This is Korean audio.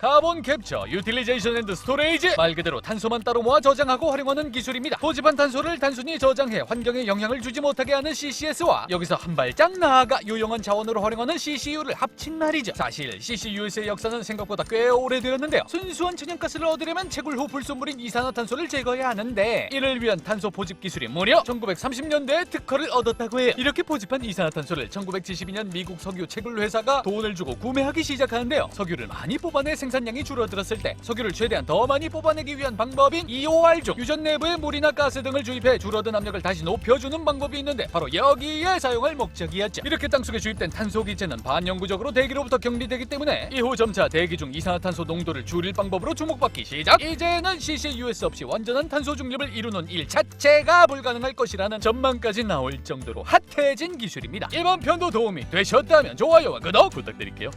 카본 캡처, 유틸리제이션 앤드 스토레이지 말 그대로 탄소만 따로 모아 저장하고 활용하는 기술입니다. 포집한 탄소를 단순히 저장해 환경에 영향을 주지 못하게 하는 CCS와 여기서 한 발짝 나아가 유용한 자원으로 활용하는 CCU를 합친 말이죠. 사실 CCUS의 역사는 생각보다 꽤 오래되었는데요. 순수한 천연가스를 얻으려면 채굴 후 불순물인 이산화탄소를 제거해야 하는데 이를 위한 탄소 포집 기술이 무려 1930년대에 특허를 얻었다고 해요. 이렇게 포집한 이산화탄소를 1972년 미국 석유 채굴 회사가 돈을 주고 구매하기 시작하는데요. 석유를 많이 뽑아내 생산량이 줄어들었을 때 석유를 최대한 더 많이 뽑아내기 위한 방법인 EOR 중 유전 내부에 물이나 가스 등을 주입해 줄어든 압력을 다시 높여주는 방법이 있는데 바로 여기에 사용할 목적이었죠. 이렇게 땅속에 주입된 탄소 기체는 반영구적으로 대기로부터 격리되기 때문에 이후 점차 대기 중 이산화탄소 농도를 줄일 방법으로 주목받기 시작. 이제는 CCUS 없이 완전한 탄소 중립을 이루는 일 자체가 불가능할 것이라는 전망까지 나올 정도로 핫해진 기술입니다. 이번 편도 도움이 되셨다면 좋아요와 구독 부탁드릴게요.